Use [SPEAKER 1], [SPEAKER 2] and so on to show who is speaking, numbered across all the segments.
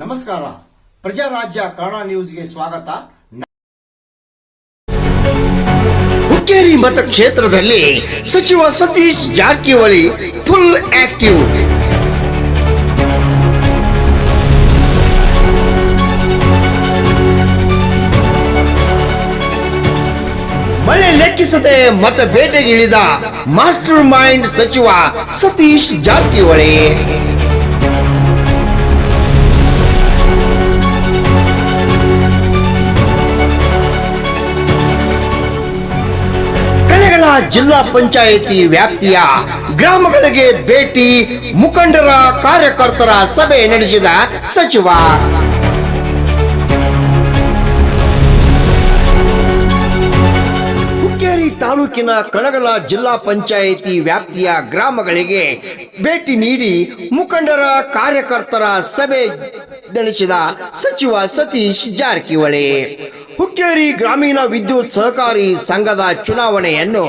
[SPEAKER 1] ನಮಸ್ಕಾರ. ಪ್ರಜಾರಾಜ್ಯ ಕನ್ನಡ ನ್ಯೂಸ್ಗೆ ಸ್ವಾಗತ.
[SPEAKER 2] ಹುಕ್ಕೇರಿ ಮತಕ್ಷೇತ್ರದಲ್ಲಿ ಸಚಿವ ಸತೀಶ್ ಜಾರಕಿಹೊಳಿ ಫುಲ್ ಆಕ್ಟಿವ್. ಲೆಕ್ಕಿಸದೆ ಮತ ಬೇಟೆಗಿಳಿದ ಮಾಸ್ಟರ್ ಮೈಂಡ್ ಸಚಿವ ಸತೀಶ್ ಜಾರಕಿಹೊಳಿ. ಕಳೆಗಳ ಜಿಲ್ಲಾ ಪಂಚಾಯಿತಿ ವ್ಯಾಪ್ತಿಯ ಗ್ರಾಮಗಳಿಗೆ ಭೇಟಿ ಮುಖಂಡರ ಕಾರ್ಯಕರ್ತರ ಸಭೆ ನಡೆಸಿದ ಸಚಿವ ತಾಲೂಕಿನ ಕಣಗಲ ಜಿಲ್ಲಾ ಪಂಚಾಯಿತಿ ವ್ಯಾಪ್ತಿಯ ಗ್ರಾಮಗಳಿಗೆ ಭೇಟಿ ನೀಡಿ ಮುಖಂಡರ ಕಾರ್ಯಕರ್ತರ ಸಭೆ ನಡೆಸಿದ ಸಚಿವ ಸತೀಶ್ ಜಾರಕಿಹೊಳಿ. ಹುಕ್ಕೇರಿ ಗ್ರಾಮೀಣ ವಿದ್ಯುತ್ ಸಹಕಾರಿ ಸಂಘದ ಚುನಾವಣೆಯನ್ನು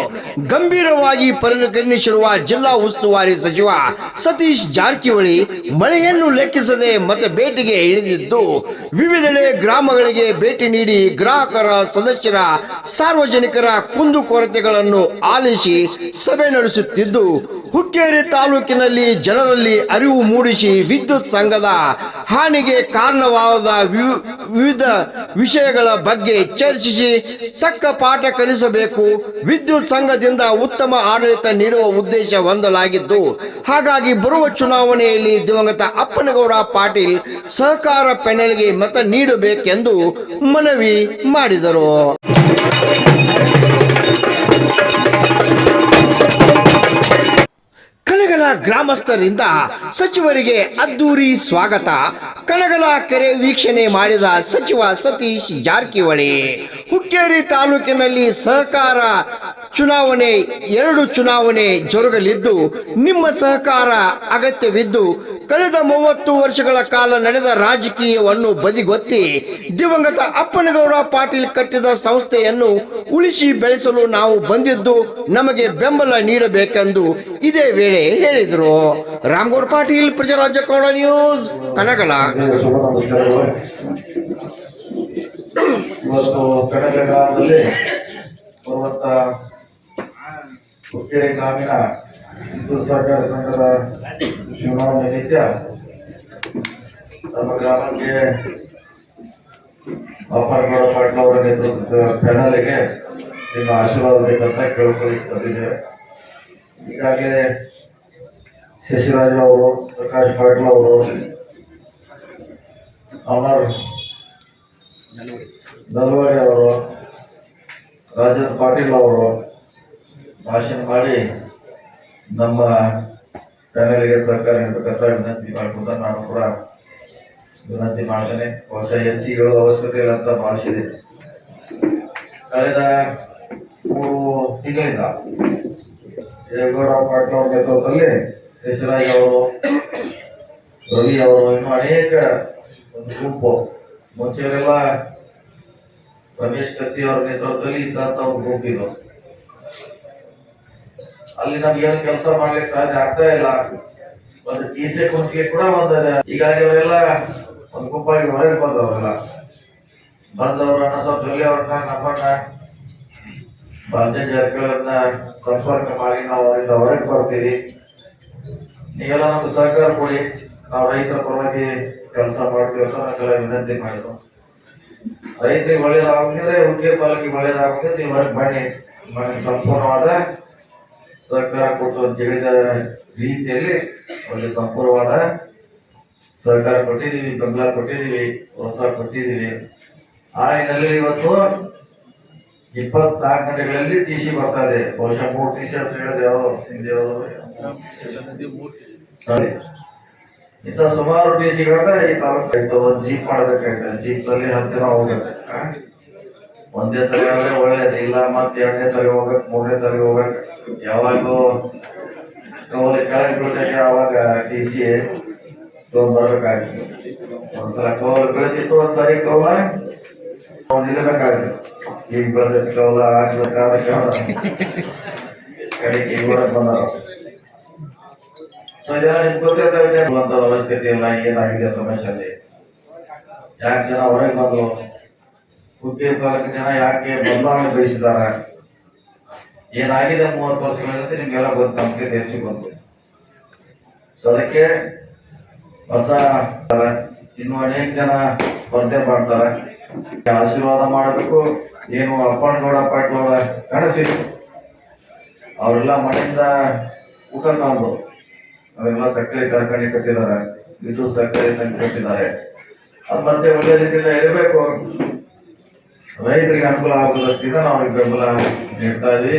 [SPEAKER 2] ಗಂಭೀರವಾಗಿ ಪರಿಗಣಿಸಿರುವ ಜಿಲ್ಲಾ ಉಸ್ತುವಾರಿ ಸಚಿವ ಸತೀಶ್ ಜಾರಕಿಹೊಳಿ, ಮಳೆಯನ್ನು ಲೆಕ್ಕಿಸದೆ ಮತ ಭೇಟಿಗೆ ಇಳಿದಿದ್ದು, ವಿವಿಧೆಡೆ ಗ್ರಾಮಗಳಿಗೆ ಭೇಟಿ ನೀಡಿ ಗ್ರಾಹಕರ ಸದಸ್ಯರ ಸಾರ್ವಜನಿಕರ ಕುಂದುಕೊರತೆಗಳನ್ನು ಆಲಿಸಿ ಸಭೆ ನಡೆಸುತ್ತಿದ್ದು, ಹುಕ್ಕೇರಿ ತಾಲೂಕಿನಲ್ಲಿ ಜನರಲ್ಲಿ ಅರಿವು ಮೂಡಿಸಿ ವಿದ್ಯುತ್ ಸಂಘದ ಹಾನಿಗೆ ಕಾರಣವಾದ ವಿವ್- ವಿವಿಧ ವಿಷಯಗಳ ಬಗ್ಗೆ ಚರ್ಚಿಸಿ ತಕ್ಕ ಪಾಠ ಕಲಿಸಬೇಕು. ವಿದ್ಯುತ್ ಸಂಘದಿಂದ ಉತ್ತಮ ಆಡಳಿತ ನೀಡುವ ಉದ್ದೇಶ ಹೊಂದಲಾಗಿದ್ದು, ಹಾಗಾಗಿ ಬರುವ ಚುನಾವಣೆಯಲ್ಲಿ ದಿವಂಗತ ಅಪ್ಪನಗೌಡ ಪಾಟೀಲ್ ಸಹಕಾರ ಪ್ಯಾನೆಲ್ಗೆ ಮತ ನೀಡಬೇಕೆಂದು ಮನವಿ ಮಾಡಿದರು. ಕನಗಲ ಗ್ರಾಮಸ್ಥರಿಂದ ಸಚಿವರಿಗೆ ಅದ್ದೂರಿ ಸ್ವಾಗತ. ಕನಗಲ ಕೆರೆ ವೀಕ್ಷಣೆ ಮಾಡಿದ ಸಚಿವ ಸತೀಶ್ ಜಾರಕಿಹೊಳಿ. ಹುಕ್ಕೇರಿ ತಾಲೂಕಿನಲ್ಲಿ ಸಹಕಾರ ಚುನಾವಣೆ, ಎರಡು ಚುನಾವಣೆ ಜರುಗಲಿದ್ದು, ನಿಮ್ಮ ಸಹಕಾರ ಅಗತ್ಯವಿದ್ದು ಕಳೆದ ಮೂವತ್ತು ವರ್ಷಗಳ ಕಾಲ ನಡೆದ ರಾಜಕೀಯವನ್ನು ಬದಿಗೊತ್ತಿ ದಿವಂಗತ ಅಪ್ಪನಗೌಡ ಪಾಟೀಲ್ ಕಟ್ಟಿದ ಸಂಸ್ಥೆಯನ್ನು ಉಳಿಸಿ ಬೆಳೆಸಲು ನಾವು ಬಂದಿದ್ದು ನಮಗೆ ಬೆಂಬಲ ನೀಡಬೇಕೆಂದು ಇದೇ ವೇಳೆ ಹೇಳಿದರು. ರಾಮಗೌಡ ಪಾಟೀಲ್, ಪ್ರಜಾರಾಜ್ಯ ಕೌಡ ನ್ಯೂಸ್, ಕನಗಲ.
[SPEAKER 3] ಹಿಂದೂ ಸಹಕಾರ ಸಂಘದ ಚುನಾವಣೆ ನಿತ್ಯ ನಮ್ಮ ಗ್ರಾಮಕ್ಕೆ ಅಪ್ಪನಗೌಡ ಪಾಟೀಲ್ ಅವರ ನೇತೃತ್ವದ ಪ್ಯಾನಲ್ಗೆ ನಿಮ್ಮ ಆಶೀರ್ವಾದ ಬೇಕಂತ ಕೇಳ್ಕೊಳ್ಳಿಕ್ಕೆ ಬಂದಿದ್ದೇವೆ. ಈಗಾಗಲೇ ಶಶಿರಾಜ್ ಅವರು, ಪ್ರಕಾಶ್ ಪಾಟೀಲ್ ಅವರು, ಅಮರ್ ನಲ್ವಡಿ ಅವರು, ರಾಜೇಂದ್ರ ಪಾಟೀಲ್ ಅವರು ಭಾಷಣ ಮಾಡಿ ನಮ್ಮ ಪ್ಯಾನೆಲ್ಗೆ ಸರ್ಕಾರ ನೀಡಬೇಕಂತ ವಿನಂತಿ ಮಾಡ್ಕೊಂತ ನಾನು ಕೂಡ ವಿನಂತಿ ಮಾಡ್ತೇನೆ. ಬಹುಶಃ ಹೆಚ್ಚಿಗೆ ಹೇಳೋ ಅವಶ್ಯಕತೆ ಇಲ್ಲ ಅಂತ ಭಾವಿಸಿದೆ. ಕಳೆದ ಮೂರು ತಿಂಗಳಿಂದ ದೇವೇಗೌಡ ಪಾಟೀಲ್ ಅವರ ನೇತೃತ್ವದಲ್ಲಿ ಶೇಷರಾಜ್ ಅವರು, ರವಿ ಅವರು ಇನ್ನೂ ಅನೇಕ ಒಂದು ಗುಂಪು ಮುಂಚೆಯವರೆಲ್ಲ ರಮೇಶ್ ಕತ್ತಿ ಅವರ ನೇತೃತ್ವದಲ್ಲಿ ಇದ್ದಂತ ಒಂದು ಗುಂಪು ಇದು. ಅಲ್ಲಿ ನಮ್ಗೆ ಏನು ಕೆಲಸ ಮಾಡ್ಲಿಕ್ಕೆ ಸಾಧ್ಯ ಆಗ್ತಾ ಇಲ್ಲ. ಒಂದು ಟಿ ಸಿ ಕೂಡ ಒಂದು ಹೀಗಾಗಿ ಅವರೆಲ್ಲ ಒಂದು ಗುಂಪಾಗಿ ಹೊರಗೆ ಬಂದವರೆಲ್ಲ. ಬಂದವರನ್ನ ಸ್ವಲ್ಪ ಜೊಲ್ಲೆ ಅವ್ರನ್ನ ನಮ್ಮನ್ನ ಬಾಲ್ಯ ಜಾರಕಿಹೊಳಿಯವ್ರನ್ನ ಸಂಪರ್ಕ ಮಾಡಿ ನಾವು ಅವರಿಂದ ಹೊರಗೆ ಬರ್ತೀವಿ. ನೀವೆಲ್ಲ ನಮ್ಗೆ ಸಹಕಾರ ಕೊಡಿ. ನಾವು ರೈತರ ಪರವಾಗಿ ಕೆಲಸ ಮಾಡ್ತೀವಿ ಅಂತ ವಿನಂತಿ ಮಾಡಿದ್ರು ರೈತರಿಗೆ ಒಳ್ಳೇದಾಗಿದ್ರೆ ಹುಕ್ಕೇರಿ ಪಾಲಕಿಗೆ ಒಳ್ಳೇದಾಗಿದ್ರೆ ನೀವು ಹೊರಗೆ ಬನ್ನಿ. ಸಂಪೂರ್ಣವಾದ ಸಹಕಾರ ಕೊಟ್ಟು ಅಂತ ಹೇಳಿದ ರೀತಿಯಲ್ಲಿ ಒಳ್ಳೆ ಸಂಪೂರ್ಣವಾದ ಸಹಕಾರ ಕೊಟ್ಟಿದ್ದೀವಿ ಬೆಂಬಲ ಕೊಟ್ಟಿದ್ದೀವಿ ಪ್ರೋತ್ಸಾಹ ಕೊಟ್ಟಿದ್ದೀವಿ ಆ ಹಿನ್ನೆಲೆಯಲ್ಲಿ ಇವತ್ತು ಇಪ್ಪತ್ನಾಲ್ಕು ಗಂಟೆಗಳಲ್ಲಿ ಟಿ ಸಿ ಬರ್ತಾ ಇದೆ. ಬಹುಶಃ ಮೂರು ಟಿ ಸಿ ಹೆಸರು ಹೇಳಿದೆ. ಯಾವ ಅವರು ಸರಿ ಇಂಥ ಸುಮಾರು ಟಿ ಸಿಗಳನ್ನ ಈ ತಾಲೂಕು ಒಂದು ಜೀಪ್ ಮಾಡಬೇಕಾಗಿದೆ ಜೀಪ್ ಅಲ್ಲಿ ಹತ್ತು ಜನ ಹೋಗ್ಬೇಕು? ಒಂದೇ ಸರಿ ಆದ್ರೆ ಒಳ್ಳೇದು ಇಲ್ಲ ಮತ್ತೆ ಎರಡನೇ ಸರಿ ಹೋಗ್ಬೇಕು ಮೂರನೇ ಸರಿ ಹೋಗ್ಬೇಕು ಯಾವಾಗೂ ಕವಲ ಕೆಳಗೆ ಬೀಳ್ತೈತೆ ಅವಾಗ ಟಿ ಸಿ ತಗೊಂಡ್ಬರ್ಬೇಕಾಗಿತ್ತು ಒಂದ್ಸಲ ಕವಲ ಬೀಳ್ತಿತ್ತು ಒಂದ್ಸರಿ ಕವಲ ನಾವು ನಿಲ್ಲಬೇಕಾಗಿತ್ತು ಈಗ ಬೆಳೆದಿರ್ತಾವಲ್ಲ ಆಗ್ಬೇಕಾದ ಕಾಲ ಕಡೆಗೆ ಈಗ ಹೊರಗೆ ಬಂದಾರ ಸೊ ಇದೆಲ್ಲ ನಿಮ್ಗೆ ಗೊತ್ತಿರ್ತಾವೆ ವಿಚಾರ ಬಂದವ್ರ ಅವಶ್ಯಕತೆ ಇಲ್ಲ ಏನಾಗಿದೆ ಸಮಸ್ಯೆ ಅಲ್ಲಿ ಯಾಕೆ ಜನ ಹೊರಗೆ ಬಂದ್ರು ಹುಟ್ಟಿದ ತಾಲೂಕು ಜನ ಯಾಕೆ ಬದಲಾವಣೆ ಬಯಸಿದ್ದಾರೆ ಏನಾಗಿದೆ ಮೂವತ್ತು ವರ್ಷಗಳಿಂದ ನಿಮ್ಗೆಲ್ಲ ಗೊತ್ತು, ನಮಗೆ ಹೆಚ್ಚು ಬಂತು ಸೊ ಅದಕ್ಕೆ ಹೊಸ ಇನ್ನು ಅನೇಕ ಜನ ಸ್ಪರ್ಧೆ ಮಾಡ್ತಾರೆ. ಆಶೀರ್ವಾದ ಮಾಡಬೇಕು. ಏನು ಅಪ್ಪನಗೌಡ ಪಾಟೀಲ್ ಅವರ ಕನಸಿತ್ತು ಅವರೆಲ್ಲ ಮನೆಯಿಂದ ಊಟ ತಗೊಂಡು ಅವರೆಲ್ಲ ಸಕ್ಕರೆ ಕಾರ್ಖಾನೆ ಕಟ್ಟಿದ್ದಾರೆ. ವಿದ್ಯುತ್ ಸಕ್ಕರೆ ಸಂಘ ಕಟ್ಟಿದ್ದಾರೆ ಅದು ಮತ್ತೆ ಒಳ್ಳೆ ರೀತಿಯಿಂದ ಇರಬೇಕು ರೈತರಿಗೆ ಅನುಕೂಲ ಆಗುವುದಕ್ಕಿಂತ ನಾವು ಈ ಬೆಂಬಲ ನೀಡ್ತಾ ಇದ್ವಿ.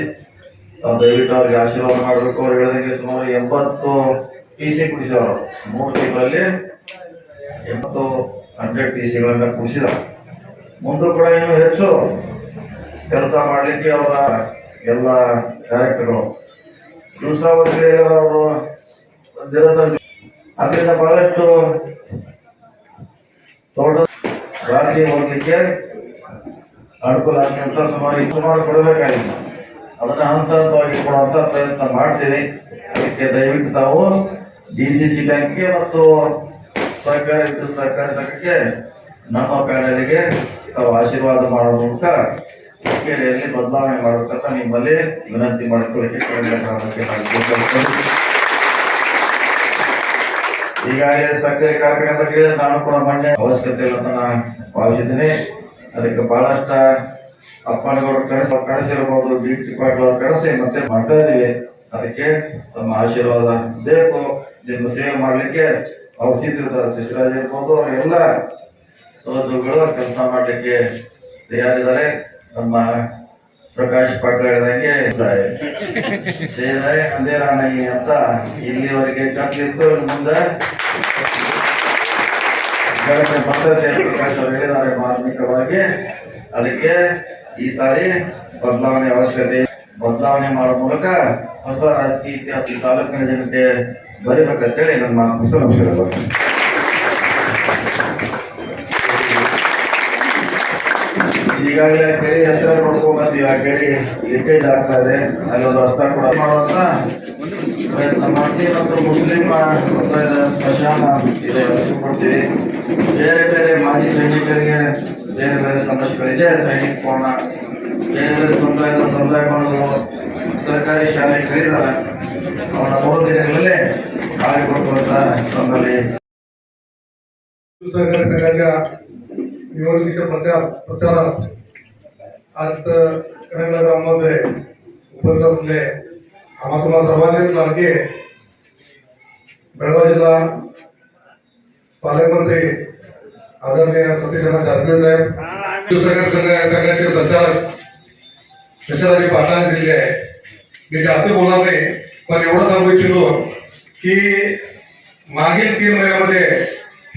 [SPEAKER 3] ನಾವು ದಯವಿಟ್ಟು ಅವ್ರಿಗೆ ಆಶೀರ್ವಾದ ಮಾಡಬೇಕು. ಅವ್ರು ಹೇಳಿದಂಗೆ ಸುಮಾರು ಎಂಬತ್ತು ಪಿ ಸಿ ಕುಡಿಸಿದವರು ಮೂರು ತಿಂಗಳಲ್ಲಿ ಎಂಬತ್ತು ಹಂಡ್ರೆಡ್ ಪಿ ಸಿಗಳನ್ನ ಕುಡಿಸಿದ ಮುಂದೂ ಕೂಡ ಇನ್ನೂ ಹೆಚ್ಚು ಕೆಲಸ ಮಾಡಲಿಕ್ಕೆ ಅವರ ಎಲ್ಲ ಡೈರೆಕ್ಟರ್ಗಳು. ದಿವಸ ಅವರು ಅದರಿಂದ ಬಹಳಷ್ಟು ತೋಟ ರಾತ್ರಿ ಹೋಗ್ಲಿಕ್ಕೆ ಅನುಕೂಲ ಆಗ್ತಂತ ಸುಮಾರು ಸುಮಾರು ಕೊಡಬೇಕಾಗಿಲ್ಲ ಅದನ್ನ ಹಂತ ಹಂತವಾಗಿ ಕೊಡುವಂತ ಪ್ರಯತ್ನ ಮಾಡ್ತೀವಿ. ಅದಕ್ಕೆ ದಯವಿಟ್ಟು ತಾವು ಡಿ ಸಿ ಸಿ ಬ್ಯಾಂಕ್ಗೆ ಮತ್ತು ಸಹಕಾರ ವಿದ್ಯುತ್ ಸಹಕಾರ ಸಂಘಕ್ಕೆ ನಮ್ಮ ಪ್ಯಾನಲ್ಗೆ ತಾವು ಆಶೀರ್ವಾದ ಮಾಡುವ ಮೂಲಕ ಕಚೇರಿಯಲ್ಲಿ ಬದಲಾವಣೆ ಮಾಡಬೇಕಂತ ನಿಮ್ಮಲ್ಲಿ ವಿನಂತಿ ಮಾಡಿಕೊಳ್ಳಿಕ್ಕೆ. ಈಗಾಗಲೇ ಸಕ್ಕರೆ ಕಾರ್ಖಾನೆ ಬಗ್ಗೆ ನಾನು ಕೂಡ ಮೊನ್ನೆ ಅವಶ್ಯಕತೆ ಇಲ್ಲ ಅಂತ ನಾನು ಭಾವಿಸಿದ್ದೀನಿ ಅದಕ್ಕೆ ಬಹಳಷ್ಟ ಅಪ್ಪನಗೌಡರು ಕಳಿಸ ಕಳಿಸಿರ್ಬೋದು ಡಿ ಟಿ ಪಾಟೀಲ್ ಮತ್ತೆ ಮಾಡ್ತಾ ಇದೀವಿ ಅದಕ್ಕೆ ತಮ್ಮ ಆಶೀರ್ವಾದ ಬೇಕು. ನಿಮ್ಮ ಸೇವೆ ಮಾಡಲಿಕ್ಕೆ ಅವ್ರು ಸಿದ್ಧಿರ್ತಾರೆ ಶಿಶುರಾಜ್ ಇರ್ಬೋದು, ಅವರೆಲ್ಲ ಸೋದರುಗಳು ಕೆಲಸ ಮಾಡಲಿಕ್ಕೆ ತಯಾರಿದ್ದಾರೆ. ನಮ್ಮ ಪ್ರಕಾಶ್ ಪಾಟೀಲ್ ಹೇಳಿದಂಗೆ ಅಂದೇ ರಾಣಿ ಅಂತ ಇಲ್ಲಿವರೆಗೆ ಕಟ್ಲಿತ್ತು ಮುಂದೆ. ಬೆಳಗ್ಗೆ ಬಂದದ್ದೇ ಪ್ರಕಾಶ್ ಅವರು ಹೇಳಿದ್ದಾರೆ ಮಾರ್ಮಿಕವಾಗಿ ಅದಕ್ಕೆ ಈ ಸಾರಿ ಬದಲಾವಣೆ ಅವಶ್ಯಕತೆ ಬದಲಾವಣೆ ಮಾಡುವ ಮೂಲಕ ಹೊಸ ರಾಜಕೀಯ ಇತಿಹಾಸ ಈ ತಾಲೂಕಿನ ಜನತೆ ಬರೀಬೇಕಂತೇಳಿ ನಮ್ಮ ಕುಶಲ ಈಗಾಗಲೇ ಕೆರೆ ಹತ್ರ ನೋಡ್ಕೊಂಡ್ ಬಂದೀವಿ ಆ ಕೆರೆ ಲೀಕೇಜ್ ಆಗ್ತಾ ಇದೆ ಅಲ್ಲಿ ಒಂದು ರಸ್ತೆ ಕೂಡ ಮಾಡುವಂತ ಪ್ರಯತ್ನ ಮಾಡ್ತೀವಿ ಮತ್ತು ಮುಸ್ಲಿಂ ಸಮುದಾಯದ ಸ್ಮಶಾನ ಇದೆ ಅದಕ್ಕೆ ಕೊಡ್ತೀವಿ ಬೇರೆ ಬೇರೆ ಮಾಜಿ ಸೈನಿಕರಿಗೆ ಬೇರೆ ಬೇರೆ ಸಮಸ್ಯೆಗಳಿದೆ ಸೈನಿಕ ಭವನ ಬೇರೆ ಬೇರೆ ಸಮುದಾಯದ ಸಮುದಾಯ ಭವನಗಳು ಸರ್ಕಾರಿ ಶಾಲೆಗಳಿದ್ದಾವೆ ಅವರ ಮೂರು ದಿನಗಳಲ್ಲೇ ಖಾಲಿ ಕೊಡುವಂತ ನಮ್ಮಲ್ಲಿ
[SPEAKER 4] सहकारी संघाच्या निवडणुकीच्या प्रचार प्रचारात आज तर कन्नड गावामध्ये उपस्थित असले आम्हा तुम्हा सर्वांचेच लाडके बेळगाव जिल्हा पालकमंत्री आदरणीय सतीशना जारगे साहेब सहकारी संघ संचालक यशराजी पाटलांनी दिलेले आहे. मी जास्त बोलणार नाही पण एवढं सांगू इच्छितो की मागील तीन महिन्यामध्ये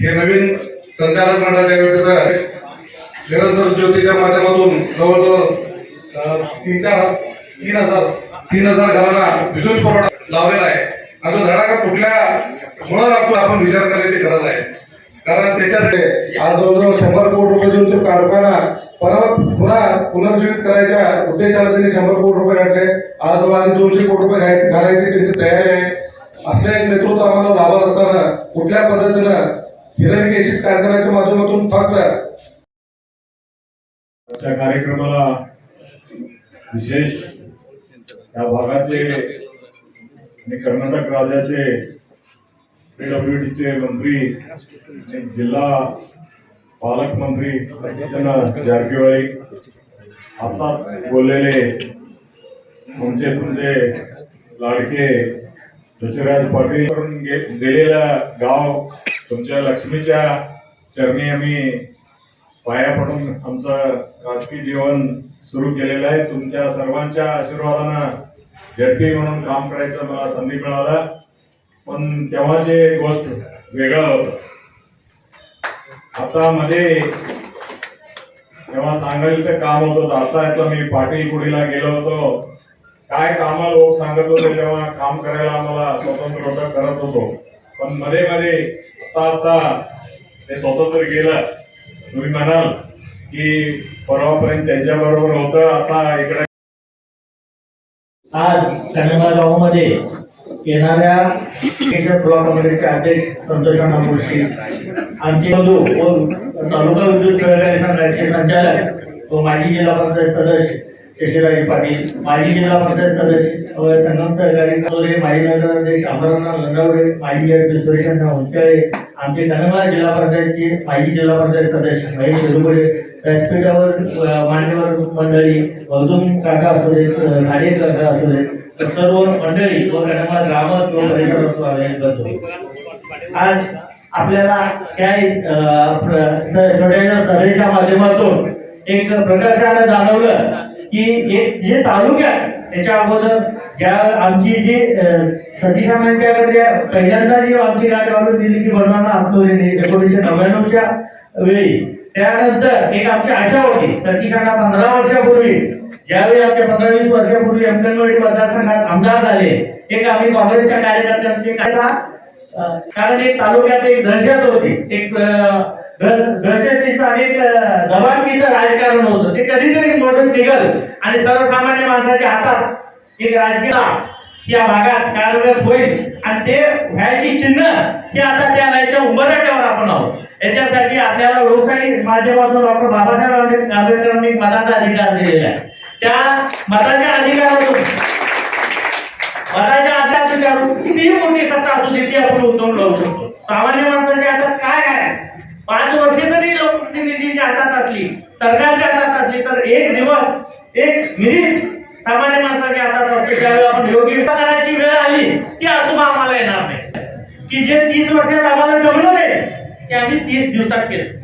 [SPEAKER 4] हे नवीन संचालक मंडळाच्या विरुद्ध निरंतर ज्योतीच्या माध्यमातून जवळजवळ तीन चार तीन हजार तीन हजार घरांना विद्युत पुरवठा लावलेला आहे. आणि तो धडाका कुठल्या मुळे लागतो आपण विचार करण्याची गरज आहे. कारण त्याच्यासाठी आज जवळजवळ शंभर कोटी रुपये देऊन तो कारखाना परत पुन्हा पुनर्जीवित करायच्या उद्देशाने त्यांनी शंभर कोटी रुपये घातले. आज जवळ आणि दोनशे कोटी रुपये घालायची घालायची त्यांची तयारी आहे. असले एक नेतृत्व आम्हाला लाभत असताना कुठल्या पद्धतीनं हिरण्यकेशित कारखान्याच्या माध्यमातून फक्त
[SPEAKER 5] कार्यक्रमाला विशेष या भागाचे आणि कर्नाटक राज्याचे पीडब्ल्यूडीचे मंत्री आणि जिल्हा पालकमंत्री सतीशचंद्र आताच बोललेले तुमचे तुमचे लाडके ऋषिराज पाटील करून गे- गेलेला गाव तुमच्या लक्ष्मीच्या चरणी आम्ही पाया पडून आमचं राजकीय जीवन सुरू केलेलं आहे. तुमच्या सर्वांच्या आशीर्वादानं झडपी म्हणून काम करायचं मला संधी मिळाला. पण तेव्हाचे गोष्ट वेगळं होतं. आता मध्ये तेव्हा सांगायचं काम होत होतं आता याचा मी पाटील कुडीला गेलो होतो. काय कामा लोक सांगत होते तेव्हा काम करायला आम्हाला स्वतंत्र होतं करत होतो. पण मध्ये मध्ये आता आता ते स्वतंत्र गेलं. तुम्ही म्हणाल की परवापर्यंत त्यांच्या बरोबर होतं आता इकडे
[SPEAKER 6] आज कन्नडा गावामध्ये येणाऱ्या केशर ब्लॉक कमिटीचे अध्यक्ष संतोषांना मुळशी आमचे बंधू व तालुका विद्युत सहकारी संघाचे संचालक व माजी जिल्हा पंचायत सदस्य शशिराजे पाटील माजी जिल्हा पंचायत सदस्य संगम सहकारी कलोरे माजी नगराध्यक्ष अमरनाथ लंडावरे माजी अध्यक्ष सुरेशांना उंचाळे आमचे कन्नडा जिल्हा पंचायतचे माजी जिल्हा पंचायत सदस्य महेश शिरुगडे व्यासपीठावर मान्यवर मंडळी मधून काका असू देत अ, काका असू देत सर्व मंडळी व कन्नडा ग्रामस्थ व करतो आज आपल्याला त्या अ, छोट्याशा सभेच्या माध्यमातून एक प्रकर्षानं जाणवलं की एक जे तालुक्यात त्याच्या अगोदर ज्या आमची जी अ, पहिल्यांदा जी आमची गाठ वाढून दिली की बनवाना आपली एकोणीसशे नव्याण्णवच्या वेळी त्यानंतर एक आमची आशा होती सतीशांना पंधरा वर्षापूर्वी ज्यावेळी आमच्या पंधरा वीस वर्षापूर्वी अंगणवाडी मतदारसंघात आमदार झाले एक आम्ही काँग्रेसच्या कार्यकर्त्यांचे काय कारण एक तालुक्यात एक दहशत होती. एक दहशतीचं आणि एक अं, राजकारण होतं. ते कधीतरी मोडून निघल. आणि सर्वसामान्य माणसाच्या हातात एक राजकीय या भागात कार्यरत होईल. आणि ते व्हायची चिन्ह हे आता त्या राहायच्या उंबरट्यावर आपण आहोत. याच्यासाठी आपल्याला व्यवसायिक माध्यमातून डॉक्टर बाबासाहेब आंबेडकरांनी मताचा अधिकार दिलेला आहे. त्या मताच्या अधिकारातून मताच्या अधिकारातून कितीही मोठी सत्ता असू दे ती आपण उत्तम लावू शकतो. सामान्य माणसाच्या हातात काय आहे? पाच वर्षे जरी लोकप्रतिनिधीच्या हातात असली सरकारच्या हातात असली तर एक दिवस एक मिनिट सामान्य माणसाच्या हातात असते. त्यावेळी आपण योग्य करायची वेळ आली ती तुम्हा आम्हाला येणार नाही. की जे तीस वर्षात आम्हाला जमलं नाही ते आम्ही तीस दिवसात केलं.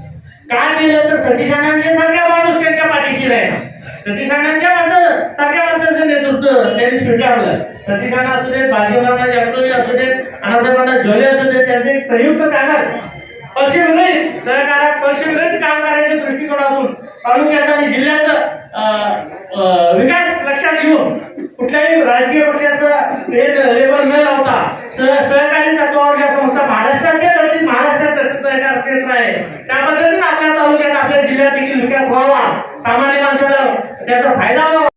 [SPEAKER 6] काय केलं तर सतीशाणांचे सगळ्या माणूस त्यांच्या पाठीशी राहिला. सतीशाणांच्या माझं सगळ्या माणसाचं नेतृत्व त्यांनी स्वीकारलं. सतीशाणा असू देत बाजीरावना जगदोई असू देत अनासाहेबांना जोले असू देत त्यांचे संयुक्त कागद पक्षविरहित सहकारात पक्षविरहित काम करायच्या दृष्टिकोनातून तालुक्याचा आणि जिल्ह्याचा अं, विकास लक्षात घेऊन कुठल्याही राजकीय पक्षाचं लेबर न लावता सहकारी तत्वावर ज्या संस्था महाराष्ट्राच्या धर्तीत महाराष्ट्रात तसं सहकार केंद्र आहे. त्या पद्धतीने आपल्या तालुक्यात आपल्या जिल्ह्यात देखील विकास व्हावा. सामान्य माणसाला त्याचा फायदा व्हावा.